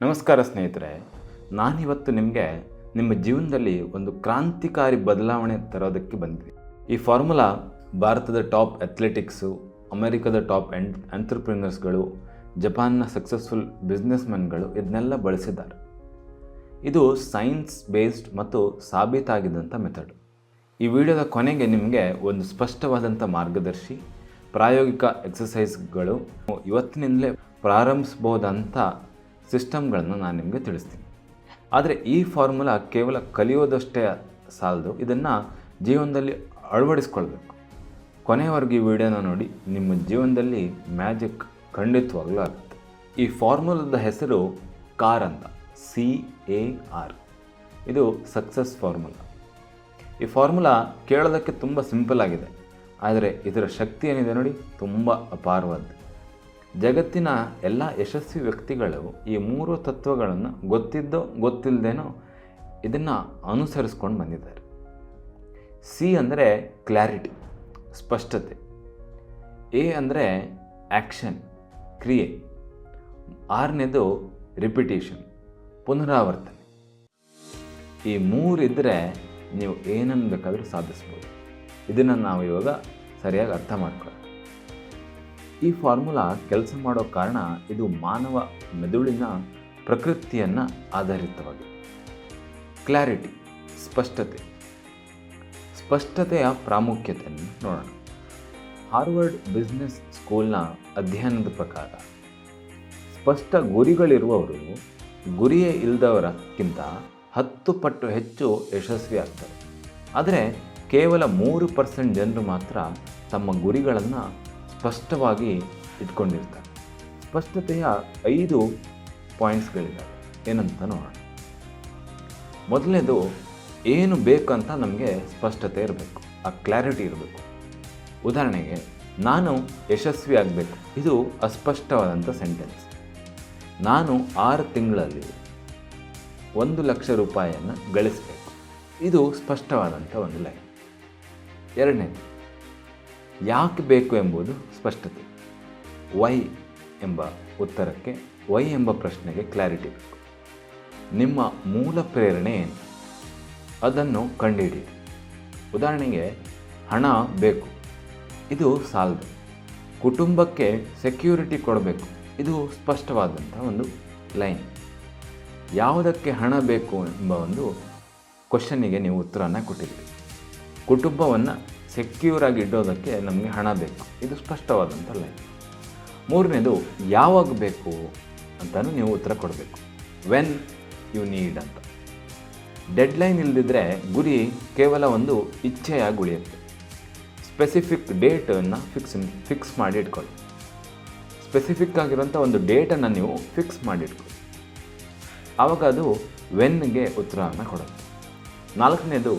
ನಮಸ್ಕಾರ ಸ್ನೇಹಿತರೆ, ನಾನಿವತ್ತು ನಿಮಗೆ ನಿಮ್ಮ ಜೀವನದಲ್ಲಿ ಒಂದು ಕ್ರಾಂತಿಕಾರಿ ಬದಲಾವಣೆ ತರೋದಕ್ಕೆ ಬಂದಿದೆ ಈ ಫಾರ್ಮುಲಾ ಭಾರತದ ಟಾಪ್ ಅಥ್ಲೆಟಿಕ್ಸು, ಅಮೆರಿಕದ ಟಾಪ್ ಎಂಟ್ ಎಂಟರ್ಪ್ರಿನರ್ಸ್ಗಳು, ಜಪಾನ್ನ ಸಕ್ಸಸ್ಫುಲ್ ಬಿಸ್ನೆಸ್ಮೆನ್ಗಳು ಇದನ್ನೆಲ್ಲ ಬಳಸಿದ್ದಾರೆ. ಇದು ಸೈನ್ಸ್ ಬೇಸ್ಡ್ ಮತ್ತು ಸಾಬೀತಾಗಿದ್ದಂಥ ಮೆಥಡ್. ಈ ವಿಡಿಯೋದ ಕೊನೆಗೆ ನಿಮಗೆ ಒಂದು ಸ್ಪಷ್ಟವಾದಂಥ ಮಾರ್ಗದರ್ಶಿ, ಪ್ರಾಯೋಗಿಕ ಎಕ್ಸಸೈಸ್ಗಳು ಇವತ್ತಿನಿಂದಲೇ ಪ್ರಾರಂಭಿಸ್ಬೋದಂಥ ಸಿಸ್ಟಮ್ಗಳನ್ನು ನಾನು ನಿಮಗೆ ತಿಳಿಸ್ತೀನಿ. ಆದರೆ ಈ ಫಾರ್ಮುಲಾ ಕೇವಲ ಕಲಿಯೋದಷ್ಟೇ ಸಾಲದು. ಇದನ್ನು ಜೀವನದಲ್ಲಿ ಅಳವಡಿಸ್ಕೊಳ್ಬೇಕು. ಕೊನೆಯವರೆಗೂ ಈ ವಿಡಿಯೋನ ನೋಡಿ, ನಿಮ್ಮ ಜೀವನದಲ್ಲಿ ಮ್ಯಾಜಿಕ್ ಖಂಡಿತವಾಗ್ಲೂ ಆಗುತ್ತೆ. ಈ ಫಾರ್ಮುಲಾದ ಹೆಸರು ಕಾರ್ ಅಂತ ಸಿ ಎ ಆರ್ ಇದು ಸಕ್ಸಸ್ ಫಾರ್ಮುಲಾ. ಈ ಫಾರ್ಮುಲಾ ಕೇಳೋದಕ್ಕೆ ತುಂಬ ಸಿಂಪಲ್ ಆಗಿದೆ. ಆದರೆ ಇದರ ಶಕ್ತಿ ಏನಿದೆ ನೋಡಿ, ತುಂಬ ಅಪಾರವಾದ್ದು. ಜಗತ್ತಿನ ಎಲ್ಲ ಯಶಸ್ವಿ ವ್ಯಕ್ತಿಗಳು ಈ ಮೂರು ತತ್ವಗಳನ್ನು ಗೊತ್ತಿದ್ದೋ ಗೊತ್ತಿಲ್ಲದೇನೋ ಇದನ್ನು ಅನುಸರಿಸ್ಕೊಂಡು ಬಂದಿದ್ದಾರೆ. ಸಿ ಅಂದರೆ ಕ್ಲಾರಿಟಿ ಸ್ಪಷ್ಟತೆ. ಎ ಅಂದರೆ ಆ್ಯಕ್ಷನ್ ಕ್ರಿಯೆ. ಆರನೇದು ರಿಪಿಟೇಷನ್ ಪುನರಾವರ್ತನೆ. ಈ ಮೂರಿದ್ದರೆ ನೀವು ಏನನ್ನು ಬೇಕಾದರೂ ಸಾಧಿಸ್ಬೋದು. ಇದನ್ನು ನಾವು ಇವಾಗ ಸರಿಯಾಗಿ ಅರ್ಥ ಮಾಡ್ಕೊಳ್ಳೋಣ. ಈ ಫಾರ್ಮುಲಾ ಕೆಲಸ ಮಾಡೋ ಕಾರಣ ಇದು ಮಾನವ ಮೆದುಳಿನ ಪ್ರಕೃತಿಯನ್ನು ಆಧಾರಿತವಾಗಿದೆ. ಕ್ಲಾರಿಟಿ, ಸ್ಪಷ್ಟತೆ. ಸ್ಪಷ್ಟತೆಯ ಪ್ರಾಮುಖ್ಯತೆಯನ್ನು ನೋಡೋಣ. ಹಾರ್ವರ್ಡ್ ಬಿಸ್ನೆಸ್ ಸ್ಕೂಲ್ನ ಅಧ್ಯಯನದ ಪ್ರಕಾರ, ಸ್ಪಷ್ಟ ಗುರಿಗಳಿರುವವರು ಗುರಿಯೇ ಇಲ್ಲದವರಕ್ಕಿಂತ ಹತ್ತು ಪಟ್ಟು ಹೆಚ್ಚು ಯಶಸ್ವಿ ಆಗ್ತಾರೆ ಆದರೆ ಕೇವಲ ಮೂರು ಪರ್ಸೆಂಟ್ ಜನರು ಮಾತ್ರ ತಮ್ಮ ಗುರಿಗಳನ್ನು ಸ್ಪಷ್ಟವಾಗಿ ಇಟ್ಕೊಂಡಿರ್ತಾರೆ. ಸ್ಪಷ್ಟತೆಯ ಐದು ಪಾಯಿಂಟ್ಸ್ಗಳಿದ್ದಾವೆ. ಏನಂತ ನೋಡೋಣ. ಮೊದಲನೇದು, ಏನು ಬೇಕು ಅಂತ ನಮಗೆ ಸ್ಪಷ್ಟತೆ ಇರಬೇಕು. ಆ ಕ್ಲಾರಿಟಿ ಇರಬೇಕು. ಉದಾಹರಣೆಗೆ, ನಾನು ಯಶಸ್ವಿ ಆಗಬೇಕು. ಇದು ಅಸ್ಪಷ್ಟವಾದಂಥ ಸೆಂಟೆನ್ಸ್. ನಾನು ಆರು ತಿಂಗಳಲ್ಲಿ ಒಂದು ಲಕ್ಷ ರೂಪಾಯಿಯನ್ನು ಗಳಿಸಬೇಕು. ಇದು ಸ್ಪಷ್ಟವಾದಂಥ ಒಂದು ಲೈನ್. ಎರಡನೇದು ಯಾಕೆ ಬೇಕು ಎಂಬುದು ಸ್ಪಷ್ಟತೆ. ವೈ ಎಂಬ ಉತ್ತರಕ್ಕೆ, ವೈ ಎಂಬ ಪ್ರಶ್ನೆಗೆ ಕ್ಲಾರಿಟಿ ಬೇಕು. ನಿಮ್ಮ ಮೂಲ ಪ್ರೇರಣೆ ಏನು? ಅದನ್ನು ಕಂಡುಹಿಡಿಯಿರಿ ಉದಾಹರಣೆಗೆ, ಹಣ ಬೇಕು. ಇದು ಸಾಲದು. ಕುಟುಂಬಕ್ಕೆ ಸೆಕ್ಯೂರಿಟಿ ಕೊಡಬೇಕು. ಇದು ಸ್ಪಷ್ಟವಾದಂಥ ಒಂದು ಲೈನ್. ಯಾವುದಕ್ಕೆ ಹಣ ಬೇಕು ಎಂಬ ಒಂದು ಕ್ವಶನ್ನಿಗೆ ನೀವು ಉತ್ತರನ ಕೊಟ್ಟಿದ್ದೀರಿ. ಕುಟುಂಬವನ್ನು ಸೆಕ್ಯೂರ್ ಆಗಿ ಇಡೋದಕ್ಕೆ ನಮಗೆ ಹಣ ಬೇಕು. ಇದು ಸ್ಪಷ್ಟವಾದಂಥ ಲೈನ್ ಮೂರನೇದು, ಯಾವಾಗ ಬೇಕು ಅಂತಲೂ ನೀವು ಉತ್ತರ ಕೊಡಬೇಕು. ವೆನ್ ಯು ನೀಡ್ ಅಂತ. ಡೆಡ್ಲೈನ್ ಇಲ್ಲದಿದ್ದರೆ ಗುರಿ ಕೇವಲ ಒಂದು ಇಚ್ಛೆಯಾಗಿ ಉಳಿಯುತ್ತೆ. ಸ್ಪೆಸಿಫಿಕ್ ಡೇಟನ್ನು ಫಿಕ್ಸ್ ಫಿಕ್ಸ್ ಮಾಡಿ ಇಟ್ಕೊಳ್ಳಿ. ಸ್ಪೆಸಿಫಿಕ್ ಆಗಿರುವಂಥ ಒಂದು ಡೇಟನ್ನು ನೀವು ಫಿಕ್ಸ್ ಮಾಡಿ ಇಟ್ಕೊಳ್ಳಿ. ಆವಾಗ ಅದು ವೆನ್ಗೆ ಉತ್ತರವನ್ನು ಕೊಡುತ್ತೆ. ನಾಲ್ಕನೇದು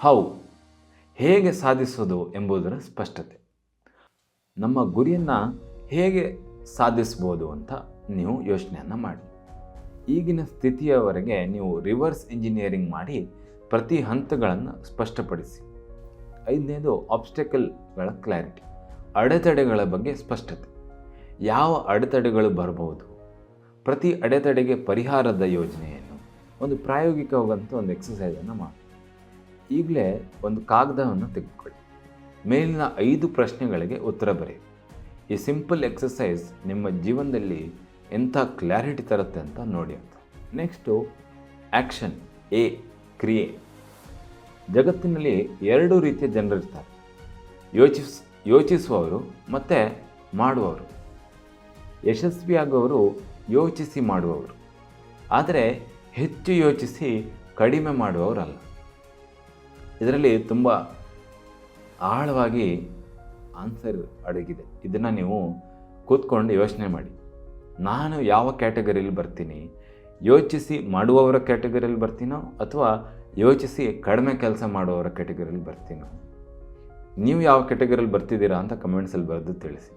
ಹೌ ಹೇಗೆ ಸಾಧಿಸೋದು ಎಂಬುದರ ಸ್ಪಷ್ಟತೆ. ನಮ್ಮ ಗುರಿಯನ್ನು ಹೇಗೆ ಸಾಧಿಸ್ಬೋದು ಅಂತ ನೀವು ಯೋಚನೆಯನ್ನು ಮಾಡಿ. ಈಗಿನ ಸ್ಥಿತಿಯವರೆಗೆ ನೀವು ರಿವರ್ಸ್ ಇಂಜಿನಿಯರಿಂಗ್ ಮಾಡಿ ಪ್ರತಿ ಹಂತಗಳನ್ನು ಸ್ಪಷ್ಟಪಡಿಸಿ. ಐದನೇದು ಆಬ್ಸ್ಟೆಕಲ್ಗಳ ಕ್ಲಾರಿಟಿ ಅಡೆತಡೆಗಳ ಬಗ್ಗೆ ಸ್ಪಷ್ಟತೆ. ಯಾವ ಅಡೆತಡೆಗಳು ಬರಬಹುದು? ಪ್ರತಿ ಅಡೆತಡೆಗೆ ಪರಿಹಾರದ ಯೋಜನೆಯನ್ನು, ಒಂದು ಪ್ರಾಯೋಗಿಕವಾದಂಥ ಒಂದು ಎಕ್ಸಸೈಸನ್ನು ಮಾಡಿ. ಈಗಲೇ ಒಂದು ಕಾಗದವನ್ನು ತೆಗೆದುಕೊಳ್ಳಿ. ಮೇಲಿನ ಐದು ಪ್ರಶ್ನೆಗಳಿಗೆ ಉತ್ತರ ಬರೆಯಿರಿ. ಈ ಸಿಂಪಲ್ ಎಕ್ಸಸೈಸ್ ನಿಮ್ಮ ಜೀವನದಲ್ಲಿ ಎಂಥ ಕ್ಲಾರಿಟಿ ತರುತ್ತೆ ಅಂತ ನೋಡಿ ಅಂತ. ನೆಕ್ಸ್ಟು, ಆ್ಯಕ್ಷನ್, ಎ, ಕ್ರಿಯೆ. ಜಗತ್ತಿನಲ್ಲಿ ಎರಡು ರೀತಿಯ ಜನರಿರ್ತಾರೆ ಯೋಚಿಸ್, ಯೋಚಿಸುವವರು ಮತ್ತು ಮಾಡುವವರು. ಯಶಸ್ವಿಯಾಗುವವರು ಯೋಚಿಸಿ ಮಾಡುವವರು. ಆದರೆ ಹೆಚ್ಚು ಯೋಚಿಸಿ ಕಡಿಮೆ ಮಾಡುವವರಲ್ಲ. ಇದರಲ್ಲಿ ತುಂಬ ಆಳವಾಗಿ ಆನ್ಸರ್ ಅಡಗಿದೆ. ಇದನ್ನು ನೀವು ಕೂತ್ಕೊಂಡು ಯೋಚನೆ ಮಾಡಿ. ನಾನು ಯಾವ ಕ್ಯಾಟಗರಿಯಲ್ಲಿ ಬರ್ತೀನಿ? ಯೋಚಿಸಿ ಮಾಡುವವರ ಕ್ಯಾಟಗರಿಯಲ್ಲಿ ಬರ್ತೀನೋ ಅಥವಾ ಯೋಚಿಸಿ ಕಡಿಮೆ ಕೆಲಸ ಮಾಡುವವರ ಕ್ಯಾಟಗರಿಯಲ್ಲಿ ಬರ್ತೀನೋ? ನೀವು ಯಾವ ಕ್ಯಾಟಗರಿಯಲ್ಲಿ ಬರ್ತಿದ್ದೀರಾ ಅಂತ ಕಮೆಂಟ್ಸಲ್ಲಿ ಬರೆದು ತಿಳಿಸಿ.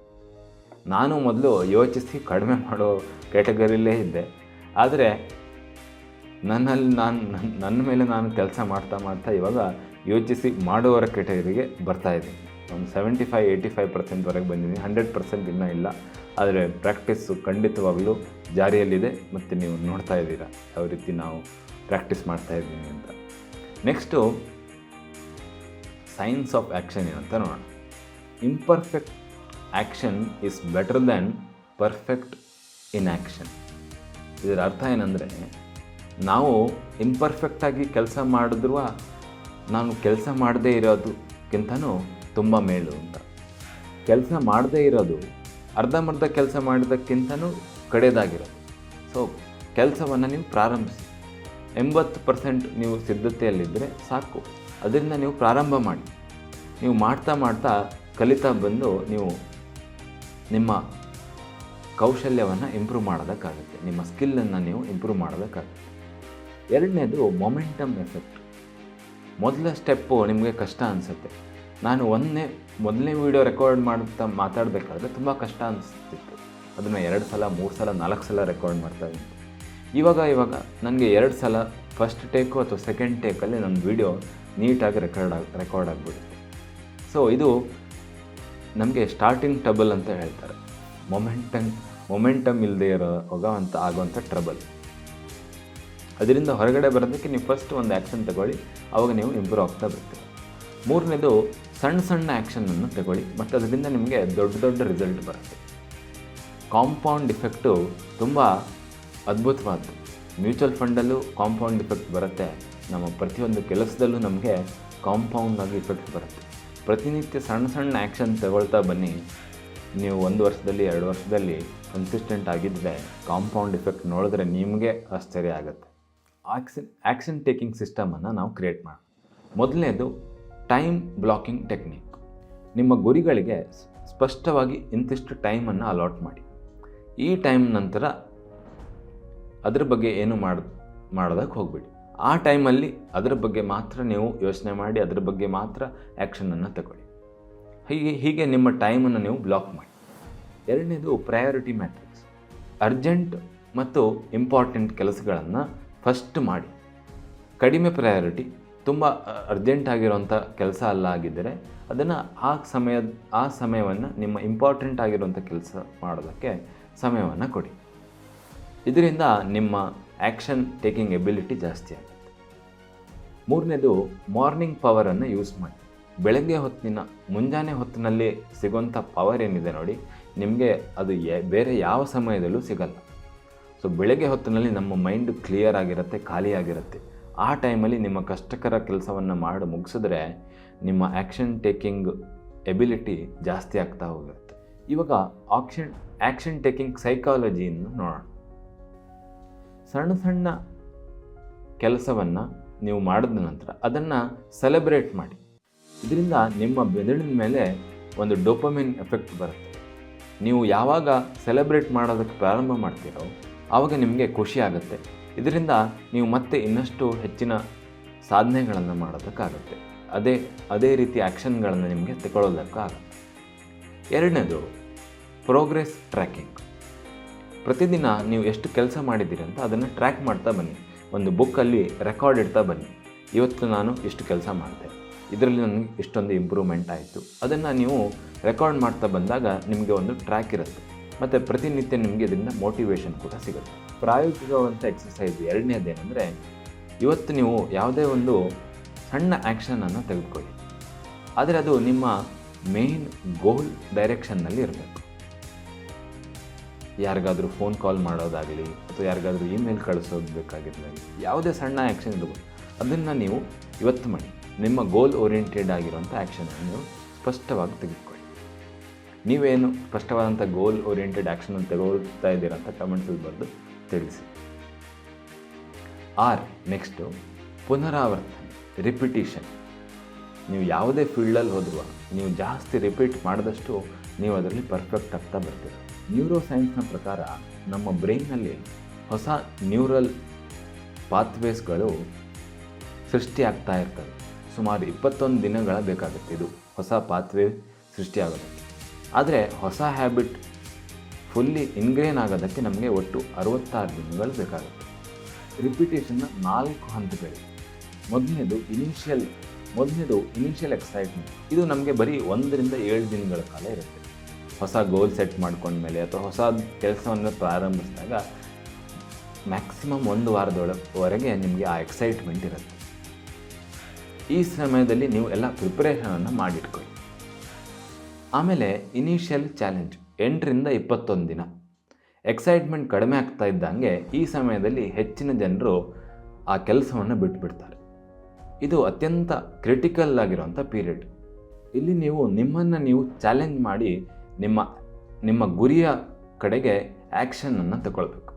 ನಾನು ಮೊದಲು ಯೋಚಿಸಿ ಕಡಿಮೆ ಮಾಡೋ ಕ್ಯಾಟಗರಿಯಲ್ಲೇ ಇದ್ದೆ. ಆದರೆ ನನ್ನಲ್ಲಿ ನಾನು ನನ್ನ ಮೇಲೆ ನಾನು ಕೆಲಸ ಮಾಡ್ತಾ ಮಾಡ್ತಾ ಇವಾಗ ಯೋಚಿಸಿ ಮಾಡುವವರ ಕೆಟಗರಿಗೆ ಇದೆ. ಒಂದು ಸೆವೆಂಟಿ ಫೈವ್ ಏಯ್ಟಿ ಫೈವ್ ಪರ್ಸೆಂಟ್ವರೆಗೆ ಬಂದಿದ್ದೀನಿ. ಹಂಡ್ರೆಡ್ ಪರ್ಸೆಂಟ್ ಇನ್ನೂ ಇಲ್ಲ. ಆದರೆ ಪ್ರಾಕ್ಟೀಸು ಖಂಡಿತವಾಗಲೂ ಜಾರಿಯಲ್ಲಿದೆ ಮತ್ತು ನೀವು ನೋಡ್ತಾ ಇದ್ದೀರಾ ಯಾವ ರೀತಿ ನಾವು ಪ್ರಾಕ್ಟೀಸ್ ಮಾಡ್ತಾ ಇದ್ದೀನಿ ಅಂತ. ನೆಕ್ಸ್ಟು ಸೈನ್ಸ್ ಆಫ್ ಆ್ಯಕ್ಷನ್ ಏನಂತ ನೋಡೋಣ. Imperfect action is better than perfect in action ಇದರ ಅರ್ಥ ಏನಂದರೆ, ನಾವು ಇಂಪರ್ಫೆಕ್ಟಾಗಿ ಕೆಲಸ ಮಾಡಿದ್ರೂ ನಾನು ಕೆಲಸ ಮಾಡದೇ ಇರೋದಕ್ಕಿಂತನೂ ತುಂಬ ಮೇಲು ಅಂತ. ಕೆಲಸ ಮಾಡದೇ ಇರೋದು ಅರ್ಧಂಬರ್ಧ ಕೆಲಸ ಮಾಡಿದ್ದಕ್ಕಿಂತನೂ ಕಡೆಯದಾಗಿರೋದು ಸೊ ಕೆಲಸವನ್ನು ನೀವು ಪ್ರಾರಂಭಿಸಿ. ಎಂಬತ್ತು ಪರ್ಸೆಂಟ್ ನೀವು ಸಿದ್ಧತೆಯಲ್ಲಿದ್ದರೆ ಸಾಕು. ಅದರಿಂದ ನೀವು ಪ್ರಾರಂಭ ಮಾಡಿ. ನೀವು ಮಾಡ್ತಾ ಮಾಡ್ತಾ ಕಲಿತಾ ಬಂದು ನೀವು ನಿಮ್ಮ ಕೌಶಲ್ಯವನ್ನು ಇಂಪ್ರೂವ್ ಮಾಡೋದಕ್ಕಾಗುತ್ತೆ. ನಿಮ್ಮ ಸ್ಕಿಲ್ಲನ್ನು ನೀವು ಇಂಪ್ರೂವ್ ಮಾಡೋದಕ್ಕಾಗುತ್ತೆ. ಎರಡನೇದು, ಮೊಮೆಂಟಮ್ ಎಫೆಕ್ಟ್. ಮೊದಲ ಸ್ಟೆಪ್ಪು ನಿಮಗೆ ಕಷ್ಟ ಅನಿಸುತ್ತೆ. ನಾನು ಒಂದನೇ, ಮೊದಲನೇ ವೀಡಿಯೋ ರೆಕಾರ್ಡ್ ಮಾಡ್ತಾ ಮಾತಾಡಬೇಕಾದ್ರೆ ತುಂಬ ಕಷ್ಟ ಅನಿಸ್ತಿತ್ತು. ಅದನ್ನು ಎರಡು ಸಲ, ಮೂರು ಸಲ, ನಾಲ್ಕು ಸಲ ರೆಕಾರ್ಡ್ ಮಾಡ್ತಾ ಇದ್ದೀನಿ ಇವಾಗ ಇವಾಗ ನನಗೆ ಎರಡು ಸಲ ಫಸ್ಟ್ ಟೇಕು ಅಥವಾ ಸೆಕೆಂಡ್ ಟೇಕಲ್ಲಿ ನನ್ನ ವೀಡಿಯೋ ನೀಟಾಗಿ ರೆಕಾರ್ಡ್ ಆಗಿ ರೆಕಾರ್ಡ್ ಆಗಿಬಿಡುತ್ತೆ. ಸೊ ಇದು ನಮಗೆ ಸ್ಟಾರ್ಟಿಂಗ್ ಟ್ರಬಲ್ ಅಂತ ಹೇಳ್ತಾರೆ. ಮೊಮೆಂಟಮ್ ಮೊಮೆಂಟಮ್ ಇಲ್ಲದೆ ಇರೋ ಅಂತ ಆಗೋವಂಥ ಟ್ರಬಲ್ ಅದರಿಂದ ಹೊರಗಡೆ ಬರೋದಕ್ಕೆ ನೀವು ಫಸ್ಟ್ ಒಂದು ಆ್ಯಕ್ಷನ್ ತಗೊಳ್ಳಿ. ಆವಾಗ ನೀವು ಇಂಪ್ರೂವ್ ಆಗ್ತಾ ಬರ್ತೀವಿ ಮೂರನೇದು ಸಣ್ಣ ಸಣ್ಣ ಆ್ಯಕ್ಷನನ್ನು ತಗೊಳ್ಳಿ. ಮತ್ತು ಅದರಿಂದ ನಿಮಗೆ ದೊಡ್ಡ ದೊಡ್ಡ ರಿಸಲ್ಟ್ ಬರುತ್ತೆ. ಕಾಂಪೌಂಡ್ ಇಫೆಕ್ಟು ತುಂಬ ಅದ್ಭುತವಾದ್ದು. ಮ್ಯೂಚುವಲ್ ಫಂಡಲ್ಲೂ ಕಾಂಪೌಂಡ್ ಇಫೆಕ್ಟ್ ಬರುತ್ತೆ. ನಮ್ಮ ಪ್ರತಿಯೊಂದು ಕೆಲಸದಲ್ಲೂ ನಮಗೆ ಕಾಂಪೌಂಡ್ ಆಗಿ ಇಫೆಕ್ಟ್ ಬರುತ್ತೆ. ಪ್ರತಿನಿತ್ಯ ಸಣ್ಣ ಸಣ್ಣ ಆ್ಯಕ್ಷನ್ ತಗೊಳ್ತಾ ಬನ್ನಿ. ನೀವು ಒಂದು ವರ್ಷದಲ್ಲಿ, ಎರಡು ವರ್ಷದಲ್ಲಿ ಕನ್ಸಿಸ್ಟೆಂಟ್ ಆಗಿದ್ದರೆ ಕಾಂಪೌಂಡ್ ಇಫೆಕ್ಟ್ ನೋಡಿದ್ರೆ ನಿಮಗೆ ಆಶ್ಚರ್ಯ ಆಗುತ್ತೆ. ಆ್ಯಕ್ಷನ್ ಆ್ಯಕ್ಷನ್ ಟೇಕಿಂಗ್ ಸಿಸ್ಟಮನ್ನು ನಾವು ಕ್ರಿಯೇಟ್ ಮಾಡೋಣ. ಮೊದಲನೇದು ಟೈಮ್ ಬ್ಲಾಕಿಂಗ್ ಟೆಕ್ನಿಕ್. ನಿಮ್ಮ ಗುರಿಗಳಿಗೆ ಸ್ಪಷ್ಟವಾಗಿ ಇಂತಿಷ್ಟು ಟೈಮನ್ನು ಅಲಾಟ್ ಮಾಡಿ. ಈ ಟೈಮ್ ನಂತರ ಅದ್ರ ಬಗ್ಗೆ ಏನು ಮಾಡ, ಮಾಡೋದಕ್ಕೆ ಹೋಗ್ಬೇಡಿ. ಆ ಟೈಮಲ್ಲಿ ಅದರ ಬಗ್ಗೆ ಮಾತ್ರ ನೀವು ಯೋಚನೆ ಮಾಡಿ, ಅದರ ಬಗ್ಗೆ ಮಾತ್ರ ಆ್ಯಕ್ಷನನ್ನು ತಗೊಳ್ಳಿ. ಹೀಗೆ ಹೀಗೆ ನಿಮ್ಮ ಟೈಮನ್ನು ನೀವು ಬ್ಲಾಕ್ ಮಾಡಿ. ಎರಡನೇದು ಪ್ರಯಾರಿಟಿ ಮ್ಯಾಟ್ರಿಕ್ಸ್ ಅರ್ಜೆಂಟ್ ಮತ್ತು ಇಂಪಾರ್ಟೆಂಟ್ ಕೆಲಸಗಳನ್ನು ಫಸ್ಟ್ ಮಾಡಿ. ಕಡಿಮೆ ಪ್ರಯಾರಿಟಿ ತುಂಬ ಅರ್ಜೆಂಟ್ ಆಗಿರೋಂಥ ಕೆಲಸ ಅಲ್ಲ ಆಗಿದ್ದರೆ ಅದನ್ನು ಆ ಸಮಯ ಆ ಸಮಯವನ್ನು ನಿಮ್ಮ ಇಂಪಾರ್ಟೆಂಟ್ ಆಗಿರುವಂಥ ಕೆಲಸ ಮಾಡೋದಕ್ಕೆ ಸಮಯವನ್ನು ಕೊಡಿ. ಇದರಿಂದ ನಿಮ್ಮ ಆ್ಯಕ್ಷನ್ ಟೇಕಿಂಗ್ ಎಬಿಲಿಟಿ ಜಾಸ್ತಿ ಆಗುತ್ತೆ. ಮೂರನೇದು ಮಾರ್ನಿಂಗ್ ಪವರನ್ನು ಯೂಸ್ ಮಾಡಿ. ಬೆಳಗ್ಗೆ ಹೊತ್ತಿನ, ಮುಂಜಾನೆ ಹೊತ್ತಿನಲ್ಲಿ ಸಿಗೋಂಥ ಪವರ್ ಏನಿದೆ ನೋಡಿ, ನಿಮಗೆ ಅದು ಬೇರೆ ಯಾವ ಸಮಯದಲ್ಲೂ ಸಿಗಲ್ಲ. ಸೊ ಬೆಳಗ್ಗೆ ಹೊತ್ತಿನಲ್ಲಿ ನಮ್ಮ ಮೈಂಡ್ ಕ್ಲಿಯರ್ ಆಗಿರುತ್ತೆ ಖಾಲಿಯಾಗಿರುತ್ತೆ ಆ ಟೈಮಲ್ಲಿ ನಿಮ್ಮ ಕಷ್ಟಕರ ಕೆಲಸವನ್ನು ಮಾಡಿ ಮುಗಿಸಿದ್ರೆ ನಿಮ್ಮ ಆ್ಯಕ್ಷನ್ ಟೇಕಿಂಗ್ ಎಬಿಲಿಟಿ ಜಾಸ್ತಿ ಆಗ್ತಾ ಹೋಗುತ್ತೆ ಇವಾಗ ಆಕ್ಷನ್ ಆ್ಯಕ್ಷನ್ ಟೇಕಿಂಗ್ ಸೈಕಾಲಜಿಯನ್ನು ನೋಡೋಣ. ಸಣ್ಣ ಸಣ್ಣ ಕೆಲಸವನ್ನು ನೀವು ಮಾಡಿದ ನಂತರ ಅದನ್ನು ಸೆಲೆಬ್ರೇಟ್ ಮಾಡಿ. ಇದರಿಂದ ನಿಮ್ಮ ಬೆದಳಿನ ಮೇಲೆ ಒಂದು ಡೋಪಮಿನ್ ಎಫೆಕ್ಟ್ ಬರುತ್ತೆ. ನೀವು ಯಾವಾಗ ಸೆಲೆಬ್ರೇಟ್ ಮಾಡೋದಕ್ಕೆ ಪ್ರಾರಂಭ ಮಾಡ್ತೀರೋ ಆವಾಗ ನಿಮಗೆ ಖುಷಿ ಆಗುತ್ತೆ. ಇದರಿಂದ ನೀವು ಮತ್ತೆ ಇನ್ನಷ್ಟು ಹೆಚ್ಚಿನ ಸಾಧನೆಗಳನ್ನು ಮಾಡೋದಕ್ಕಾಗುತ್ತೆ. ಅದೇ ಅದೇ ರೀತಿ ಆ್ಯಕ್ಷನ್ಗಳನ್ನು ನಿಮಗೆ ತಗೊಳ್ಳೋದಕ್ಕಾಗುತ್ತೆ. ಎರಡನೇದು, ಪ್ರೋಗ್ರೆಸ್ ಟ್ರ್ಯಾಕಿಂಗ್. ಪ್ರತಿದಿನ ನೀವು ಎಷ್ಟು ಕೆಲಸ ಮಾಡಿದ್ದೀರಿ ಅಂತ ಅದನ್ನು ಟ್ರ್ಯಾಕ್ ಮಾಡ್ತಾ ಬನ್ನಿ. ಒಂದು ಬುಕ್ಕಲ್ಲಿ ರೆಕಾರ್ಡ್ ಇಡ್ತಾ ಬನ್ನಿ. ಇವತ್ತು ನಾನು ಇಷ್ಟು ಕೆಲಸ ಮಾಡಿದೆ. ಇದರಲ್ಲಿ ನನಗೆ ಇಷ್ಟೊಂದು ಇಂಪ್ರೂವ್ಮೆಂಟ್ ಆಯಿತು. ಅದನ್ನು ನೀವು ರೆಕಾರ್ಡ್ ಮಾಡ್ತಾ ಬಂದಾಗ ನಿಮಗೆ ಒಂದು ಟ್ರ್ಯಾಕ್ ಇರುತ್ತೆ. ಮತ್ತು ಪ್ರತಿನಿತ್ಯ ನಿಮಗೆ ಇದರಿಂದ ಮೋಟಿವೇಶನ್ ಕೂಡ ಸಿಗುತ್ತೆ. ಪ್ರಾಯೋಗಿಕವಂಥ ಎಕ್ಸಸೈಸ್ ಎರಡನೇದೇನೆಂದರೆ, ಇವತ್ತು ನೀವು ಯಾವುದೇ ಒಂದು ಸಣ್ಣ ಆ್ಯಕ್ಷನನ್ನು ತೆಗೆದುಕೊಳ್ಳಿ. ಆದರೆ ಅದು ನಿಮ್ಮ ಮೇನ್ ಗೋಲ್ ಡೈರೆಕ್ಷನ್ನಲ್ಲಿ ಇರಬೇಕು. ಯಾರಿಗಾದರೂ ಫೋನ್ ಕಾಲ್ ಮಾಡೋದಾಗಲಿ, ಅಥವಾ ಯಾರಿಗಾದರೂ ಇಮೇಲ್ ಕಳಿಸೋದು ಬೇಕಾಗಿರಲಿ ಯಾವುದೇ ಸಣ್ಣ ಆ್ಯಕ್ಷನ್ ಇರ್ಬೋದು ಅದನ್ನು ನೀವು ಇವತ್ತು ಮಾಡಿ. ನಿಮ್ಮ ಗೋಲ್ ಓರಿಯೆಂಟೆಡ್ ಆಗಿರುವಂಥ ಆ್ಯಕ್ಷನನ್ನು ನೀವು ಸ್ಪಷ್ಟವಾಗಿ ತೆಗೆದುಕೊಳ್ಳಿ. ನೀವೇನು ಸ್ಪಷ್ಟವಾದಂಥ ಗೋಲ್ ಓರಿಯೆಂಟೆಡ್ ಆ್ಯಕ್ಷನ್ ತಗೊಳ್ತಾ ಇದ್ದೀರಾ ಅಂತ ಕಮೆಂಟ್ಸಲ್ಲಿ ಬರೆದು ತಿಳಿಸಿ. ಆರ್ ನೆಕ್ಸ್ಟು ಪುನರಾವರ್ತನೆ ರಿಪಿಟೇಷನ್ ನೀವು ಯಾವುದೇ ಫೀಲ್ಡಲ್ಲಿ ಹೋದ್ರೂ ನೀವು ಜಾಸ್ತಿ ರಿಪೀಟ್ ಮಾಡಿದಷ್ಟು ನೀವು ಅದರಲ್ಲಿ ಪರ್ಫೆಕ್ಟ್ ಆಗ್ತಾ ಬರ್ತೀರ. ನ್ಯೂರೋ ಸೈನ್ಸ್ನ ಪ್ರಕಾರ ನಮ್ಮ ಬ್ರೈನ್ನಲ್ಲಿ ಹೊಸ ನ್ಯೂರಲ್ ಪಾತ್ವೇಸ್ಗಳು ಸೃಷ್ಟಿಯಾಗ್ತಾ ಇರ್ತವೆ. ಸುಮಾರು ಇಪ್ಪತ್ತೊಂದು ದಿನಗಳ ಬೇಕಾಗುತ್ತೆ ಇದು. ಹೊಸ ಪಾತ್ವೇ ಸೃಷ್ಟಿಯಾಗೋದಕ್ಕೆ ಆದರೆ ಹೊಸ ಹ್ಯಾಬಿಟ್ ಫುಲ್ಲಿ ಇನ್ಗ್ರೇನ್ ಆಗೋದಕ್ಕೆ ನಮಗೆ ಒಟ್ಟು ಅರವತ್ತಾರು ದಿನಗಳು ಬೇಕಾಗುತ್ತೆ. ರಿಪಿಟೇಷನ್ನ ನಾಲ್ಕು ಹಂತಗಳಿವೆ ಮೊದಲನೇದು ಇನಿಷಿಯಲ್ ಮೊದಲನೇದು ಇನಿಷಿಯಲ್ ಎಕ್ಸೈಟ್ಮೆಂಟ್ ಇದು ನಮಗೆ ಬರೀ ಒಂದರಿಂದ ಏಳು ದಿನಗಳ ಕಾಲ ಇರುತ್ತೆ. ಹೊಸ ಗೋಲ್ ಸೆಟ್ ಮಾಡ್ಕೊಂಡ್ಮೇಲೆ ಅಥವಾ ಹೊಸ ಕೆಲಸವನ್ನು ಪ್ರಾರಂಭಿಸಿದಾಗ ಮ್ಯಾಕ್ಸಿಮಮ್ ಒಂದು ವಾರದೊಳವರೆಗೆ ನಿಮಗೆ ಆ ಎಕ್ಸೈಟ್ಮೆಂಟ್ ಇರುತ್ತೆ. ಈ ಸಮಯದಲ್ಲಿ ನೀವು ಎಲ್ಲ ಪ್ರಿಪ್ರೇಷನನ್ನು ಮಾಡಿಟ್ಕೊಳ್ಳಿ. ಆಮೇಲೆ ಇನಿಷಿಯಲ್ ಚಾಲೆಂಜ್ ಎಂಟರಿಂದ ಇಪ್ಪತ್ತೊಂದು ದಿನ. ಎಕ್ಸೈಟ್ಮೆಂಟ್ ಕಡಿಮೆ ಆಗ್ತಾ ಇದ್ದಂಗೆ ಈ ಸಮಯದಲ್ಲಿ ಹೆಚ್ಚಿನ ಜನರು ಆ ಕೆಲಸವನ್ನು ಬಿಟ್ಬಿಡ್ತಾರೆ. ಇದು ಅತ್ಯಂತ ಕ್ರಿಟಿಕಲ್ ಆಗಿರುವಂಥ ಪೀರಿಯಡ್ ಇಲ್ಲಿ ನೀವು ನಿಮ್ಮನ್ನು ನೀವು ಚಾಲೆಂಜ್ ಮಾಡಿ ನಿಮ್ಮ ನಿಮ್ಮ ಗುರಿಯ ಕಡೆಗೆ ಆ್ಯಕ್ಷನನ್ನು ತಗೊಳ್ಬೇಕು.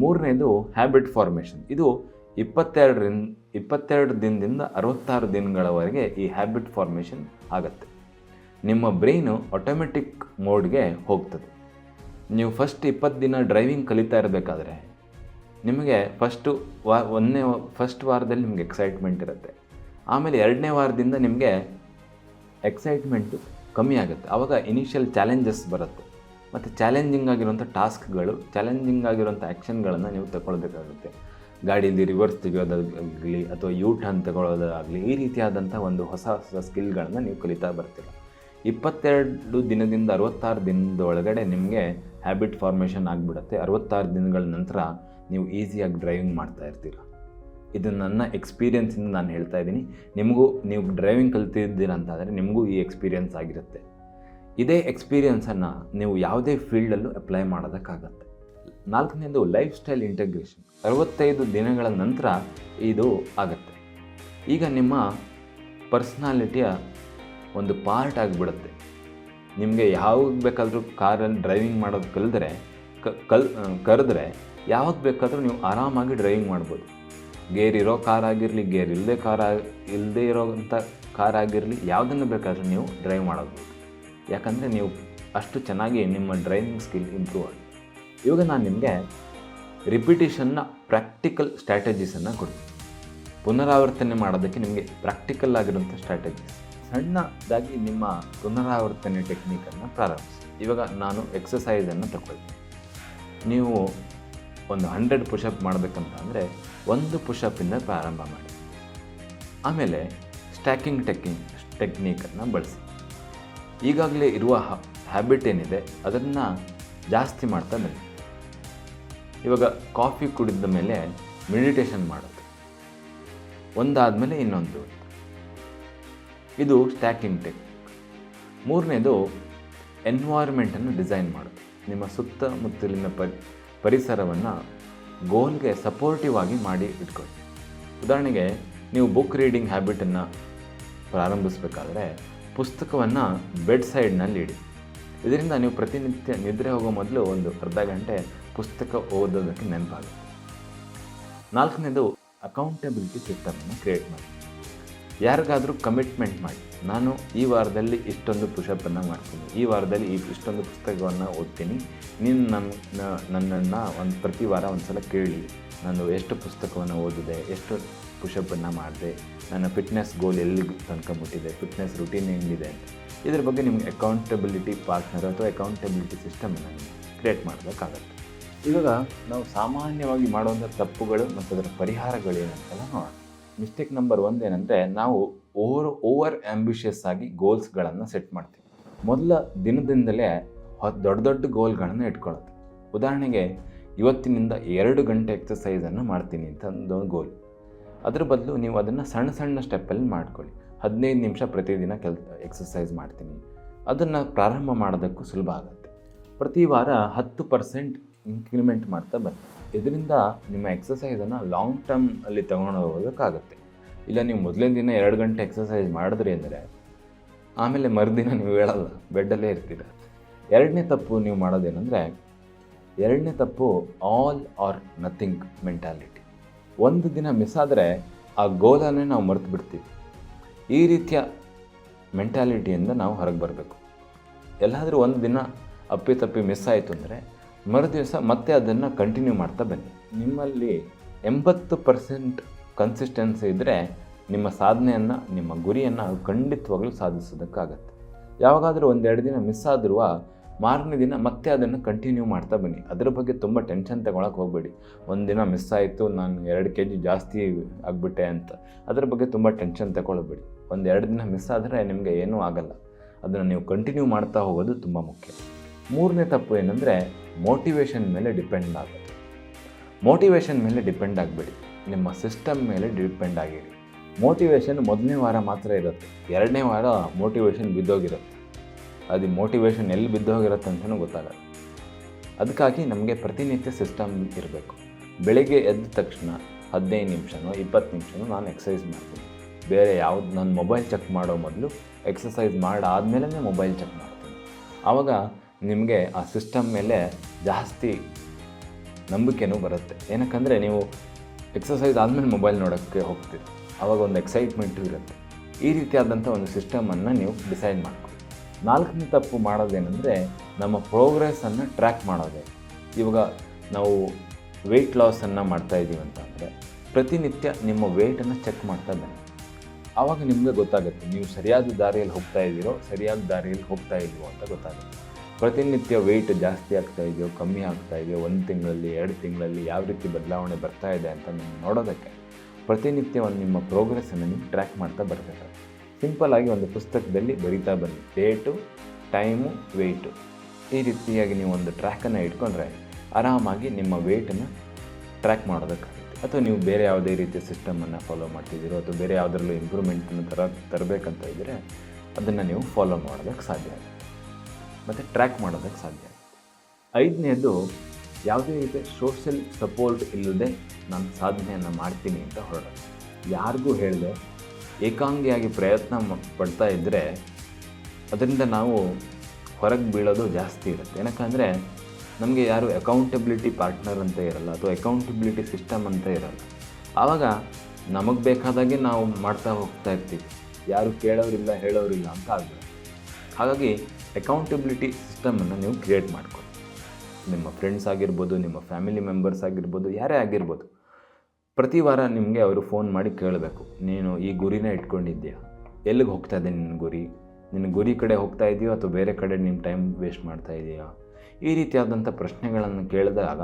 ಮೂರನೇದು ಹ್ಯಾಬಿಟ್ ಫಾರ್ಮೇಷನ್ ಇದು ಇಪ್ಪತ್ತೆರಡರಿಂದ, ಇಪ್ಪತ್ತೆರಡು ದಿನದಿಂದ ಅರವತ್ತಾರು ದಿನಗಳವರೆಗೆ ಈ ಹ್ಯಾಬಿಟ್ ಫಾರ್ಮೇಷನ್ ಆಗುತ್ತೆ. ನಿಮ್ಮ ಬ್ರೈನು ಆಟೋಮೆಟಿಕ್ ಮೋಡ್ಗೆ ಹೋಗ್ತದೆ. ನೀವು ಫಸ್ಟ್ ಇಪ್ಪತ್ತು ದಿನ ಡ್ರೈವಿಂಗ್ ಕಲಿತಾ ಇರಬೇಕಾದ್ರೆ, ನಿಮಗೆ ಫಸ್ಟು ವಾ, ಒಂದನೇ ಫಸ್ಟ್ ವಾರದಲ್ಲಿ ನಿಮಗೆ ಎಕ್ಸೈಟ್ಮೆಂಟ್ ಇರುತ್ತೆ. ಆಮೇಲೆ ಎರಡನೇ ವಾರದಿಂದ ನಿಮಗೆ ಎಕ್ಸೈಟ್ಮೆಂಟು ಕಮ್ಮಿ ಆಗುತ್ತೆ. ಆವಾಗ ಇನಿಷಿಯಲ್ ಚಾಲೆಂಜಸ್ ಬರುತ್ತೆ. ಮತ್ತು ಚಾಲೆಂಜಿಂಗ್ ಆಗಿರುವಂಥ ಟಾಸ್ಕ್ಗಳು ಚಾಲೆಂಜಿಂಗ್ ಆಗಿರುವಂಥ ಆ್ಯಕ್ಷನ್ಗಳನ್ನು ನೀವು ತಗೊಳ್ಬೇಕಾಗುತ್ತೆ. ಗಾಡಿಯಲ್ಲಿ ರಿವರ್ಸ್ ತೆಗೆಯೋದಾಗಲಿ, ಅಥವಾ ಯೂ ಟರ್ನ್ ತಗೊಳ್ಳೋದಾಗಲಿ, ಈ ರೀತಿಯಾದಂಥ ಒಂದು ಹೊಸ ಹೊಸ ಸ್ಕಿಲ್ಗಳನ್ನು ನೀವು ಕಲಿತಾ ಬರ್ತೀರ. ಇಪ್ಪತ್ತೆರಡು ದಿನದಿಂದ ಅರವತ್ತಾರು ದಿನದ ಒಳಗಡೆ ನಿಮಗೆ ಹ್ಯಾಬಿಟ್ ಫಾರ್ಮೇಷನ್ ಆಗಿಬಿಡುತ್ತೆ. ಅರವತ್ತಾರು ದಿನಗಳ ನಂತರ ನೀವು ಈಸಿಯಾಗಿ ಡ್ರೈವಿಂಗ್ ಮಾಡ್ತಾ ಇರ್ತೀರ. ಇದು ನನ್ನ ಎಕ್ಸ್ಪೀರಿಯೆನ್ಸಿಂದ ನಾನು ಹೇಳ್ತಾ ಇದ್ದೀನಿ. ನಿಮಗೂ ನೀವು ಡ್ರೈವಿಂಗ್ ಕಲ್ತಿದ್ದೀರ ಅಂತಾದರೆ ನಿಮಗೂ ಈ ಎಕ್ಸ್ಪೀರಿಯನ್ಸ್ ಆಗಿರುತ್ತೆ. ಇದೇ ಎಕ್ಸ್ಪೀರಿಯೆನ್ಸನ್ನು ನೀವು ಯಾವುದೇ ಫೀಲ್ಡಲ್ಲೂ ಅಪ್ಲೈ ಮಾಡೋದಕ್ಕಾಗತ್ತೆ. ನಾಲ್ಕನೇದು ಲೈಫ್ ಸ್ಟೈಲ್ ಇಂಟಗ್ರೇಷನ್ ಅರವತ್ತೈದು ದಿನಗಳ ನಂತರ ಇದು ಆಗುತ್ತೆ. ಈಗ ನಿಮ್ಮ ಪರ್ಸ್ನಾಲಿಟಿಯ ಒಂದು ಪಾರ್ಟ್ ಆಗಿಬಿಡುತ್ತೆ. ನಿಮಗೆ ಯಾವಾಗ ಬೇಕಾದರೂ ಕಾರಲ್ಲಿ ಡ್ರೈವಿಂಗ್ ಮಾಡೋದು ಕಲಿದ್ರೆ ಕಲ್ ಕರೆದ್ರೆ ಯಾವಾಗ ಬೇಕಾದರೂ ನೀವು ಆರಾಮಾಗಿ ಡ್ರೈವಿಂಗ್ ಮಾಡ್ಬೋದು. ಗೇರ್ ಇರೋ ಕಾರ್ ಆಗಿರಲಿ, ಗೇರ್ ಇಲ್ಲದೆ ಕಾರ್ ಇಲ್ಲದೆ ಇರೋವಂಥ ಕಾರ್ ಆಗಿರಲಿ, ಯಾವುದನ್ನು ಬೇಕಾದರೂ ನೀವು ಡ್ರೈವ್ ಮಾಡೋದು ಯಾಕಂದರೆ ನೀವು ಅಷ್ಟು ಚೆನ್ನಾಗಿ ನಿಮ್ಮ ಡ್ರೈವಿಂಗ್ ಸ್ಕಿಲ್ ಇಂಪ್ರೂವ್ ಆಗಿ, ಇವಾಗ ನಾನು ನಿಮಗೆ ರಿಪಿಟೇಷನ್ನ ಪ್ರಾಕ್ಟಿಕಲ್ ಸ್ಟ್ರಾಟಜೀಸನ್ನು ಕೊಡ್ತೀನಿ. ಪುನರಾವರ್ತನೆ ಮಾಡೋದಕ್ಕೆ ನಿಮಗೆ ಪ್ರಾಕ್ಟಿಕಲ್ ಆಗಿರುವಂಥ ಸ್ಟ್ರಾಟಜೀಸ್ ಸಣ್ಣದಾಗಿ ನಿಮ್ಮ ಪುನರಾವರ್ತನೆ ಟೆಕ್ನಿಕನ್ನು ಪ್ರಾರಂಭಿಸಿ. ಇವಾಗ ನಾನು ಎಕ್ಸಸೈಸನ್ನು ತಗೊಳ್ತೀನಿ. ನೀವು ಒಂದು ಹಂಡ್ರೆಡ್ ಪುಷಪ್ ಮಾಡಬೇಕಂತ ಅಂದರೆ ಒಂದು ಪುಷಪ್ಪಿಂದ ಪ್ರಾರಂಭ ಮಾಡಿ. ಆಮೇಲೆ ಸ್ಟ್ಯಾಕಿಂಗ್ ಟೆಕ್ನಿಕ್ ಟೆಕ್ನಿಕನ್ನು ಬಳಸಿ. ಈಗಾಗಲೇ ಇರುವ ಹ್ಯಾಬಿಟ್ ಏನಿದೆ, ಅದನ್ನು ಜಾಸ್ತಿ ಮಾಡ್ತಾ ಬನ್ನಿ. ಇವಾಗ ಕಾಫಿ ಕುಡಿದ ಮೇಲೆ ಮೆಡಿಟೇಷನ್ ಮಾಡೋದು. ಒಂದಾದಮೇಲೆ ಇನ್ನೊಂದು. ಇದು ಸ್ಟ್ಯಾಕಿಂಗ್ ಟೆಕ್ ಮೂರನೇದು ಎನ್ವೈರ್ಮೆಂಟನ್ನು ಡಿಸೈನ್ ಮಾಡೋದು. ನಿಮ್ಮ ಸುತ್ತಮುತ್ತಲಿನ ಪರಿ, ಪರಿಸರವನ್ನು ಗೋಲ್ಗೆ ಸಪೋರ್ಟಿವ್ ಆಗಿ ಮಾಡಿ ಇಟ್ಕೊಳ್ಳಿ. ಉದಾಹರಣೆಗೆ, ನೀವು ಬುಕ್ ರೀಡಿಂಗ್ ಹ್ಯಾಬಿಟನ್ನು ಪ್ರಾರಂಭಿಸಬೇಕಾದ್ರೆ ಪುಸ್ತಕವನ್ನು ಬೆಡ್ ಸೈಡ್ನಲ್ಲಿ ಇಡಿ. ಇದರಿಂದ ನೀವು ಪ್ರತಿನಿತ್ಯ ನಿದ್ರೆ ಹೋಗೋ ಮೊದಲು ಒಂದು ಅರ್ಧ ಗಂಟೆ ಪುಸ್ತಕ ಓದೋದಕ್ಕೆ ನೆನಪಾಗುತ್ತೆ. ನಾಲ್ಕನೇದು ಅಕೌಂಟಬಿಲಿಟಿ ಸಿಸ್ಟಮನ್ನು ಕ್ರಿಯೇಟ್ ಮಾಡಿ. ಯಾರಿಗಾದರೂ ಕಮಿಟ್ಮೆಂಟ್ ಮಾಡಿ. ನಾನು ಈ ವಾರದಲ್ಲಿ ಇಷ್ಟೊಂದು ಪುಷಪ್ಪನ್ನು ಮಾಡ್ತೀನಿ. ಈ ವಾರದಲ್ಲಿ ಈ ಇಷ್ಟೊಂದು ಪುಸ್ತಕವನ್ನು ಓದ್ತೀನಿ. ನೀನು ನನ್ನ ನನ್ನನ್ನು ಒಂದು, ಪ್ರತಿ ವಾರ ಒಂದು ಸಲ ಕೇಳಿ. ನಾನು ಎಷ್ಟು ಪುಸ್ತಕವನ್ನು ಓದಿದೆ, ಎಷ್ಟು ಪುಷಪ್ಪನ್ನು ಮಾಡಿದೆ, ನನ್ನ ಫಿಟ್ನೆಸ್ ಗೋಲ್ ಎಲ್ಲಿ ತನಕ ಮುಟ್ಟಿದೆ ಫಿಟ್ನೆಸ್ ರುಟೀನ್ ಹೆಂಗಿದೆ ಅಂತ. ಇದ್ರ ಬಗ್ಗೆ ನಿಮ್ಗೆ ಅಕೌಂಟಬಿಲಿಟಿ ಪಾರ್ಟ್ನರ್ ಅಥವಾ ಅಕೌಂಟಬಿಲಿಟಿ ಸಿಸ್ಟಮನ್ನು ಕ್ರಿಯೇಟ್ ಮಾಡಬೇಕಾಗತ್ತೆ. ಇವಾಗ ನಾವು ಸಾಮಾನ್ಯವಾಗಿ ಮಾಡುವಂಥ ತಪ್ಪುಗಳು ಮತ್ತು ಅದರ ಪರಿಹಾರಗಳು ಏನಂತೆಲ್ಲ ನೋಡೋಣ. ಮಿಸ್ಟೇಕ್ ನಂಬರ್ ಒಂದು ಏನಂದರೆ ನಾವು ಓವರ್ ಓವರ್ ಆ್ಯಂಬಿಷಿಯಸ್ ಆಗಿ ಗೋಲ್ಸ್ಗಳನ್ನು ಸೆಟ್ ಮಾಡ್ತೀವಿ. ಮೊದಲ ದಿನದಿಂದಲೇ ದೊಡ್ಡ ದೊಡ್ಡ ಗೋಲ್ಗಳನ್ನು ಇಟ್ಕೊಳ್ಳೋದು ಉದಾಹರಣೆಗೆ ಇವತ್ತಿನಿಂದ ಎರಡು ಗಂಟೆ ಎಕ್ಸಸೈಸನ್ನು ಮಾಡ್ತೀನಿ ಅಂತ ಒಂದು ಗೋಲ್ ಅದ್ರ ಬದಲು ನೀವು ಅದನ್ನು ಸಣ್ಣ ಸಣ್ಣ ಸ್ಟೆಪ್ಪಲ್ಲಿ ಮಾಡ್ಕೊಳ್ಳಿ. ಹದಿನೈದು ನಿಮಿಷ ಪ್ರತಿದಿನ ಕೆಲ್ ಎಕ್ಸಸೈಸ್ ಮಾಡ್ತೀನಿ. ಅದನ್ನು ಪ್ರಾರಂಭ ಮಾಡೋದಕ್ಕೂ ಸುಲಭ ಆಗುತ್ತೆ. ಪ್ರತಿ ವಾರ ಹತ್ತು ಪರ್ಸೆಂಟ್ ಇನ್ಕ್ರಿಮೆಂಟ್ ಮಾಡ್ತಾ ಬನ್ನಿ. ಇದರಿಂದ ನಿಮ್ಮ ಎಕ್ಸಸೈಸನ್ನು ಲಾಂಗ್ ಟರ್ಮ್ ಅಲ್ಲಿ ತಗೊಂಡು ಹೋಗೋದಕ್ಕಾಗುತ್ತೆ. ಇಲ್ಲ ನೀವು ಮೊದಲಿನ ದಿನ ಎರಡು ಗಂಟೆ ಎಕ್ಸಸೈಸ್ ಮಾಡಿದ್ರಿ ಅಂದರೆ ಆಮೇಲೆ ಮರುದಿನ ನೀವು ಹೇಳಲ್ಲ ಬೆಡ್ಡಲ್ಲೇ ಇರ್ತೀರ. ಎರಡನೇ ತಪ್ಪು ನೀವು ಮಾಡೋದೇನೆಂದರೆ, ಎರಡನೇ ತಪ್ಪು ಆಲ್ ಆರ್ ನಥಿಂಗ್ ಮೆಂಟಾಲಿಟಿ ಒಂದು ದಿನ ಮಿಸ್ ಆದರೆ ಆ ಗೋಲನ್ನೇ ನಾವು ಮರೆತು ಬಿಡ್ತೀವಿ. ಈ ರೀತಿಯ ಮೆಂಟಾಲಿಟಿಯಿಂದ ನಾವು ಹೊರಗೆ ಬರಬೇಕು. ಎಲ್ಲಾದರೂ ಒಂದು ದಿನ ಅಪ್ಪಿ ತಪ್ಪಿ ಮಿಸ್ ಆಯಿತು ಅಂದರೆ ಮರು ದಿವಸ ಮತ್ತೆ ಅದನ್ನು ಕಂಟಿನ್ಯೂ ಮಾಡ್ತಾ ಬನ್ನಿ. ನಿಮ್ಮಲ್ಲಿ ಎಂಬತ್ತು ಪರ್ಸೆಂಟ್ ಕನ್ಸಿಸ್ಟೆನ್ಸಿ ಇದ್ದರೆ ನಿಮ್ಮ ಸಾಧನೆಯನ್ನು, ನಿಮ್ಮ ಗುರಿಯನ್ನು ಖಂಡಿತವಾಗ್ಲೂ ಸಾಧಿಸೋದಕ್ಕಾಗತ್ತೆ. ಯಾವಾಗಾದರೂ ಒಂದೆರಡು ದಿನ ಮಿಸ್ ಆದರೂ ಮಾರನೇ ದಿನ ಮತ್ತೆ ಅದನ್ನು ಕಂಟಿನ್ಯೂ ಮಾಡ್ತಾ ಬನ್ನಿ. ಅದರ ಬಗ್ಗೆ ತುಂಬ ಟೆನ್ಷನ್ ತಗೊಳಕ್ಕೆ ಹೋಗಬೇಡಿ. ಒಂದು ದಿನ ಮಿಸ್ ಆಯಿತು, ನಾನು ಎರಡು ಕೆ ಜಿ ಜಾಸ್ತಿ ಆಗಿಬಿಟ್ಟೆ ಅಂತ. ಅದರ ಬಗ್ಗೆ ತುಂಬ ಟೆನ್ಷನ್ ತಗೊಳ್ಬೇಡಿ. ಒಂದು ಎರಡು ದಿನ ಮಿಸ್ ಆದರೆ ನಿಮಗೆ ಏನೂ ಆಗಲ್ಲ. ಅದನ್ನು ನೀವು ಕಂಟಿನ್ಯೂ ಮಾಡ್ತಾ ಹೋಗೋದು ತುಂಬ ಮುಖ್ಯ. ಮೂರನೇ ತಪ್ಪು ಏನಂದರೆ ಮೋಟಿವೇಶನ್ ಮೇಲೆ ಡಿಪೆಂಡ್ ಆಗುತ್ತೆ. ಮೋಟಿವೇಶನ್ ಮೇಲೆ ಡಿಪೆಂಡ್ ಆಗಬೇಡಿ. ನಿಮ್ಮ ಸಿಸ್ಟಮ್ ಮೇಲೆ ಡಿಪೆಂಡ್ ಆಗಿರಿ. ಮೋಟಿವೇಶನ್ ಮೊದಲನೇ ವಾರ ಮಾತ್ರ ಇರುತ್ತೆ. ಎರಡನೇ ವಾರ ಮೋಟಿವೇಶನ್ ಬಿದ್ದೋಗಿರುತ್ತೆ. ಅದು ಮೋಟಿವೇಶನ್ ಎಲ್ಲಿ ಬಿದ್ದೋಗಿರುತ್ತೆ ಅಂತಲೂ ಗೊತ್ತಾಗಲ್ಲ. ಅದಕ್ಕಾಗಿ ನಮಗೆ ಪ್ರತಿನಿತ್ಯ ಸಿಸ್ಟಮ್ ಇರಬೇಕು. ಬೆಳಿಗ್ಗೆ ಎದ್ದ ತಕ್ಷಣ ಹದಿನೈದು ನಿಮಿಷನೋ, ಇಪ್ಪತ್ತು ನಿಮಿಷನೋ ನಾನು ಎಕ್ಸಸೈಸ್ ಮಾಡ್ತೀನಿ. ಬೇರೆ ಯಾವ್ದು, ನಾನು ಮೊಬೈಲ್ ಚೆಕ್ ಮಾಡೋ ಮೊದಲು ಎಕ್ಸಸೈಸ್ ಮಾಡಾದ್ಮೇಲೇ ಮೊಬೈಲ್ ಚೆಕ್ ಮಾಡ್ತೀನಿ. ಆವಾಗ ನಿಮಗೆ ಆ ಸಿಸ್ಟಮ್ ಮೇಲೆ ಜಾಸ್ತಿ ನಂಬಿಕೆನೂ ಬರುತ್ತೆ. ಏನಕ್ಕಂದರೆ ನೀವು ಎಕ್ಸಸೈಸ್ ಆದಮೇಲೆ ಮೊಬೈಲ್ ನೋಡೋಕ್ಕೆ ಹೋಗ್ತೀರಿ. ಆವಾಗ ಒಂದು ಎಕ್ಸೈಟ್ಮೆಂಟು ಇರುತ್ತೆ. ಈ ರೀತಿಯಾದಂಥ ಒಂದು ಸಿಸ್ಟಮನ್ನು ನೀವು ಡಿಸೈಡ್ ಮಾಡ್ಕೊಳ್ಳಿ. ನಾಲ್ಕನೇ ತಪ್ಪು ಮಾಡೋದೇನೆಂದರೆ ನಮ್ಮ ಪ್ರೋಗ್ರೆಸ್ಸನ್ನು ಟ್ರ್ಯಾಕ್ ಮಾಡೋದೇ. ಇವಾಗ ನಾವು ವೆಯ್ಟ್ ಲಾಸನ್ನು ಮಾಡ್ತಾ ಇದ್ದೀವಿ ಅಂತ ಅಂದರೆ ಪ್ರತಿನಿತ್ಯ ನಿಮ್ಮ ವೆಯ್ಟನ್ನು ಚೆಕ್ ಮಾಡ್ತಾ ಬನ್ನಿ. ಆವಾಗ ನಿಮಗೆ ಗೊತ್ತಾಗುತ್ತೆ. ನೀವು ಸರಿಯಾದ ದಾರಿಯಲ್ಲಿ ಹೋಗ್ತಾ ಇದ್ದೀರೋ ಸರಿಯಾದ ದಾರಿಯಲ್ಲಿ ಹೋಗ್ತಾ ಇದ್ದೀವೋ ಅಂತ ಗೊತ್ತಾಗುತ್ತೆ. ಪ್ರತಿನಿತ್ಯ ವೆಯ್ಟ್ ಜಾಸ್ತಿ ಆಗ್ತಾ ಇದೆಯೋ, ಕಮ್ಮಿ ಆಗ್ತಾ ಇದೆಯೋ, ಒಂದು ತಿಂಗಳಲ್ಲಿ, ಎರಡು ತಿಂಗಳಲ್ಲಿ ಯಾವ ರೀತಿ ಬದಲಾವಣೆ ಬರ್ತಾ ಇದೆ ಅಂತ ನೀವು ನೋಡೋದಕ್ಕೆ ಪ್ರತಿನಿತ್ಯ ಒಂದು ನಿಮ್ಮ ಪ್ರೋಗ್ರೆಸ್ಸನ್ನು ನೀವು ಟ್ರ್ಯಾಕ್ ಮಾಡ್ತಾ ಬರ್ತಾರೆ ಸಿಂಪಲ್ ಒಂದು ಪುಸ್ತಕದಲ್ಲಿ ಬರಿತಾ ಬನ್ನಿ. ಡೇಟು ಟೈಮು ವೆಯ್ಟು ಈ ರೀತಿಯಾಗಿ ನೀವು ಒಂದು ಟ್ರ್ಯಾಕನ್ನು ಇಟ್ಕೊಂಡ್ರೆ ಆರಾಮಾಗಿ ನಿಮ್ಮ ವೆಯ್ಟನ್ನು ಟ್ರ್ಯಾಕ್ ಮಾಡೋದಕ್ಕಾಗುತ್ತೆ. ಅಥವಾ ನೀವು ಬೇರೆ ಯಾವುದೇ ರೀತಿಯ ಸಿಸ್ಟಮನ್ನು ಫಾಲೋ ಮಾಡ್ತಿದ್ದೀರೋ, ಅಥವಾ ಬೇರೆ ಯಾವುದರಲ್ಲೂ ಇಂಪ್ರೂವ್ಮೆಂಟನ್ನು ತರ ತರಬೇಕಂತ ಇದ್ದರೆ ಅದನ್ನು ನೀವು ಫಾಲೋ ಮಾಡೋದಕ್ಕೆ ಸಾಧ್ಯ ಆಗುತ್ತೆ. ಮತ್ತು ಟ್ರ್ಯಾಕ್ ಮಾಡೋದಕ್ಕೆ ಸಾಧ್ಯ. ಆಗುತ್ತೆ ಐದನೇದು ಯಾವುದೇ ರೀತಿಯ ಸೋಷಿಯಲ್ ಸಪೋರ್ಟ್ ಇಲ್ಲದೆ ನಾನು ಸಾಧನೆಯನ್ನು ಮಾಡ್ತೀನಿ ಅಂತ ಹೊರಡೋದು. ಯಾರಿಗೂ ಹೇಳಿದೆ, ಏಕಾಂಗಿಯಾಗಿ ಪ್ರಯತ್ನ ಪಡ್ತಾ ಇದ್ದರೆ ಅದರಿಂದ ನಾವು ಹೊರಗೆ ಬೀಳೋದು ಜಾಸ್ತಿ ಇರುತ್ತೆ. ಏನಕ್ಕಂದರೆ ನಮಗೆ ಯಾರು ಅಕೌಂಟಬಿಲಿಟಿ ಪಾರ್ಟ್ನರ್ ಅಂತ ಇರಲ್ಲ, ಅಥವಾ ಅಕೌಂಟಬಿಲಿಟಿ ಸಿಸ್ಟಮ್ ಅಂತ ಇರಲ್ಲ. ಆವಾಗ ನಮಗೆ ಬೇಕಾದಾಗೆ ನಾವು ಮಾಡ್ತಾ ಹೋಗ್ತಾ ಇರ್ತೀವಿ. ಯಾರು ಕೇಳೋರಿಲ್ಲ, ಹೇಳೋರಿಲ್ಲ ಅಂತ ಆಗ್ಬಿಡುತ್ತೆ. ಹಾಗಾಗಿ ಅಕೌಂಟಬಿಲಿಟಿ ಸಿಸ್ಟಮನ್ನು ನೀವು ಕ್ರಿಯೇಟ್ ಮಾಡ್ಕೊಳ್ಳಿ. ನಿಮ್ಮ ಫ್ರೆಂಡ್ಸ್ ಆಗಿರ್ಬೋದು, ನಿಮ್ಮ ಫ್ಯಾಮಿಲಿ ಮೆಂಬರ್ಸ್ ಆಗಿರ್ಬೋದು, ಯಾರೇ ಆಗಿರ್ಬೋದು. ಪ್ರತಿ ವಾರ ನಿಮಗೆ ಅವರು ಫೋನ್ ಮಾಡಿ ಕೇಳಬೇಕು, ನೀನು ಈ ಗುರಿನ ಇಟ್ಕೊಂಡಿದ್ದೀಯಾ? ಎಲ್ಲಿಗೆ ಹೋಗ್ತಾ ಇದೆ ನಿನ್ನ ಗುರಿ? ನಿನ್ನ ಗುರಿ ಕಡೆ ಹೋಗ್ತಾ ಇದೆಯೋ ಅಥವಾ ಬೇರೆ ಕಡೆ ನಿಮ್ಮ ಟೈಮ್ ವೇಸ್ಟ್ ಮಾಡ್ತಾ ಇದೆಯಾ? ಈ ರೀತಿಯಾದಂಥ ಪ್ರಶ್ನೆಗಳನ್ನು ಕೇಳಿದಾಗ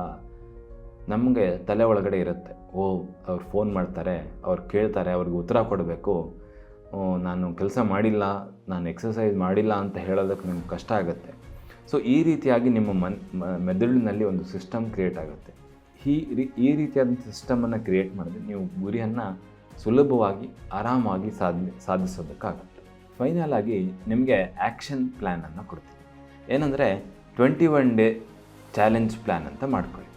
ನಮಗೆ ತಲೆ ಒಳಗಡೆ ಇರುತ್ತೆ. ಓ, ಅವ್ರು ಫೋನ್ ಮಾಡ್ತಾರೆ, ಅವ್ರು ಕೇಳ್ತಾರೆ, ಅವ್ರಿಗೆ ಉತ್ತರ ಕೊಡಬೇಕು. ನಾನು ಕೆಲಸ ಮಾಡಿಲ್ಲ, ನಾನು ಎಕ್ಸಸೈಸ್ ಮಾಡಿಲ್ಲ ಅಂತ ಹೇಳೋದಕ್ಕೆ ನಿಮ್ಗೆ ಕಷ್ಟ ಆಗುತ್ತೆ. ಸೊ ಈ ರೀತಿಯಾಗಿ ನಿಮ್ಮ ಮನ್ ಮೆದುಳಿನಲ್ಲಿ ಒಂದು ಸಿಸ್ಟಮ್ ಕ್ರಿಯೇಟ್ ಆಗುತ್ತೆ. ಈ ರೀ- ಈ ರೀತಿಯಾದ ಸಿಸ್ಟಮನ್ನು ಕ್ರಿಯೇಟ್ ಮಾಡಿದ್ರೆ ನೀವು ಗುರಿಯನ್ನು ಸುಲಭವಾಗಿ, ಆರಾಮಾಗಿ ಸಾಧನೆ, ಸಾಧಿಸೋದಕ್ಕಾಗುತ್ತೆ. ಫೈನಲ್ ಆಗಿ ನಿಮಗೆ ಆ್ಯಕ್ಷನ್ ಪ್ಲ್ಯಾನನ್ನು ಕೊಡ್ತೀನಿ. ಏನಂದರೆ twenty one day challenge plan ಅಂತ ಮಾಡ್ಕೊಳ್ಳಿ.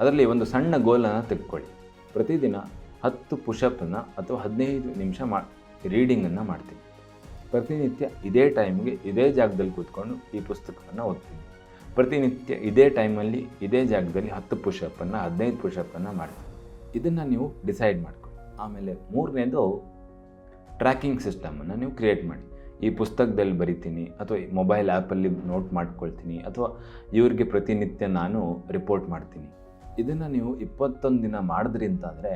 ಅದರಲ್ಲಿ ಒಂದು ಸಣ್ಣ ಗೋಲನ್ನು ತೆಗೆದುಕೊಳ್ಳಿ. ಪ್ರತಿದಿನ ಹತ್ತು ಪುಷಪ್ಪನ್ನು ಅಥವಾ ಹದಿನೈದು ನಿಮಿಷ ಮಾ ರೀಡಿಂಗನ್ನು ಮಾಡ್ತೀನಿ. ಪ್ರತಿನಿತ್ಯ ಇದೇ ಟೈಮ್ಗೆ ಇದೇ ಜಾಗದಲ್ಲಿ ಕೂತ್ಕೊಂಡು ಈ ಪುಸ್ತಕವನ್ನು ಓದ್ತೀನಿ. ಪ್ರತಿನಿತ್ಯ ಇದೇ ಟೈಮಲ್ಲಿ ಇದೇ ಜಾಗದಲ್ಲಿ ಹತ್ತು ಪುಷಪ್ಪನ್ನು ಹದಿನೈದು ಪುಷಪ್ಪನ್ನು ಮಾಡ್ತೀನಿ. ಇದನ್ನು ನೀವು ಡಿಸೈಡ್ ಮಾಡ್ಕೊಳ್ಳಿ ಆಮೇಲೆ ಮೂರನೇದು ಟ್ರ್ಯಾಕಿಂಗ್ ಸಿಸ್ಟಮನ್ನು ನೀವು ಕ್ರಿಯೇಟ್ ಮಾಡಿ. ಈ ಪುಸ್ತಕದಲ್ಲಿ ಬರಿತೀನಿ ಅಥವಾ ಮೊಬೈಲ್ ಆ್ಯಪಲ್ಲಿ ನೋಟ್ ಮಾಡ್ಕೊಳ್ತೀನಿ ಅಥವಾ ಇವ್ರಿಗೆ ಪ್ರತಿನಿತ್ಯ ನಾನು ರಿಪೋರ್ಟ್ ಮಾಡ್ತೀನಿ. ಇದನ್ನು ನೀವು ಇಪ್ಪತ್ತೊಂದು ದಿನ ಮಾಡಿದ್ರಿ ಅಂತಾದರೆ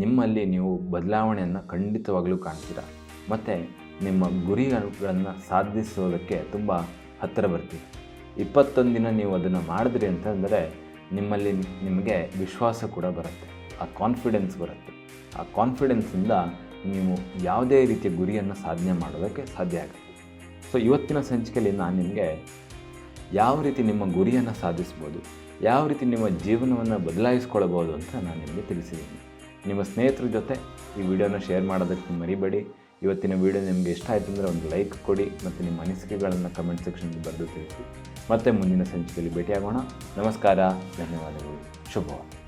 ನಿಮ್ಮಲ್ಲಿ ನೀವು ಬದಲಾವಣೆಯನ್ನು ಖಂಡಿತವಾಗಲೂ ಕಾಣ್ತೀರಾ? ಮತ್ತು ನಿಮ್ಮ ಗುರಿಗಳನ್ನು ಸಾಧಿಸೋದಕ್ಕೆ ತುಂಬ ಹತ್ತಿರ ಬರ್ತೀರಿ? ಇಪ್ಪತ್ತೊಂದು ದಿನ ನೀವು ಅದನ್ನು ಮಾಡಿದ್ರಿ ಅಂತಂದರೆ ನಿಮ್ಮಲ್ಲಿ ನಿಮಗೆ ವಿಶ್ವಾಸ ಕೂಡ ಬರುತ್ತೆ, ಆ ಕಾನ್ಫಿಡೆನ್ಸ್ ಬರುತ್ತೆ. ಆ ಕಾನ್ಫಿಡೆನ್ಸಿಂದ ನೀವು ಯಾವುದೇ ರೀತಿಯ ಗುರಿಯನ್ನು ಸಾಧನೆ ಮಾಡೋದಕ್ಕೆ ಸಾಧ್ಯ ಆಗುತ್ತೆ. ಸೊ ಇವತ್ತಿನ ಸಂಚಿಕೆಯಲ್ಲಿ ನಾನು ನಿಮಗೆ ಯಾವ ರೀತಿ ನಿಮ್ಮ ಗುರಿಯನ್ನು ಸಾಧಿಸ್ಬೋದು, ಯಾವ ರೀತಿ ನಿಮ್ಮ ಜೀವನವನ್ನು ಬದಲಾಯಿಸ್ಕೊಳ್ಬೋದು ಅಂತ ನಾನು ನಿಮಗೆ ತಿಳಿಸಿದ್ದೀನಿ. ನಿಮ್ಮ ಸ್ನೇಹಿತರ ಜೊತೆ ಈ ವಿಡಿಯೋನ ಶೇರ್ ಮಾಡೋದಕ್ಕೆ ಮರಿಬೇಡಿ. ಇವತ್ತಿನ ವಿಡಿಯೋ ನಿಮಗೆ ಇಷ್ಟ ಆಯಿತು ಅಂದರೆ ಒಂದು ಲೈಕ್ ಕೊಡಿ ಮತ್ತು ನಿಮ್ಮ ಅನಿಸಿಕೆಗಳನ್ನು ಕಮೆಂಟ್ ಸೆಕ್ಷನ್ಗೆ ಬರೆದು ತಿಳಿಸಿ. ಮತ್ತೆ ಮುಂದಿನ ಸಂಚಿಕೆಯಲ್ಲಿ ಭೇಟಿಯಾಗೋಣ. ನಮಸ್ಕಾರ, ಧನ್ಯವಾದಗಳು. ಶುಭವಾಗಲಿ.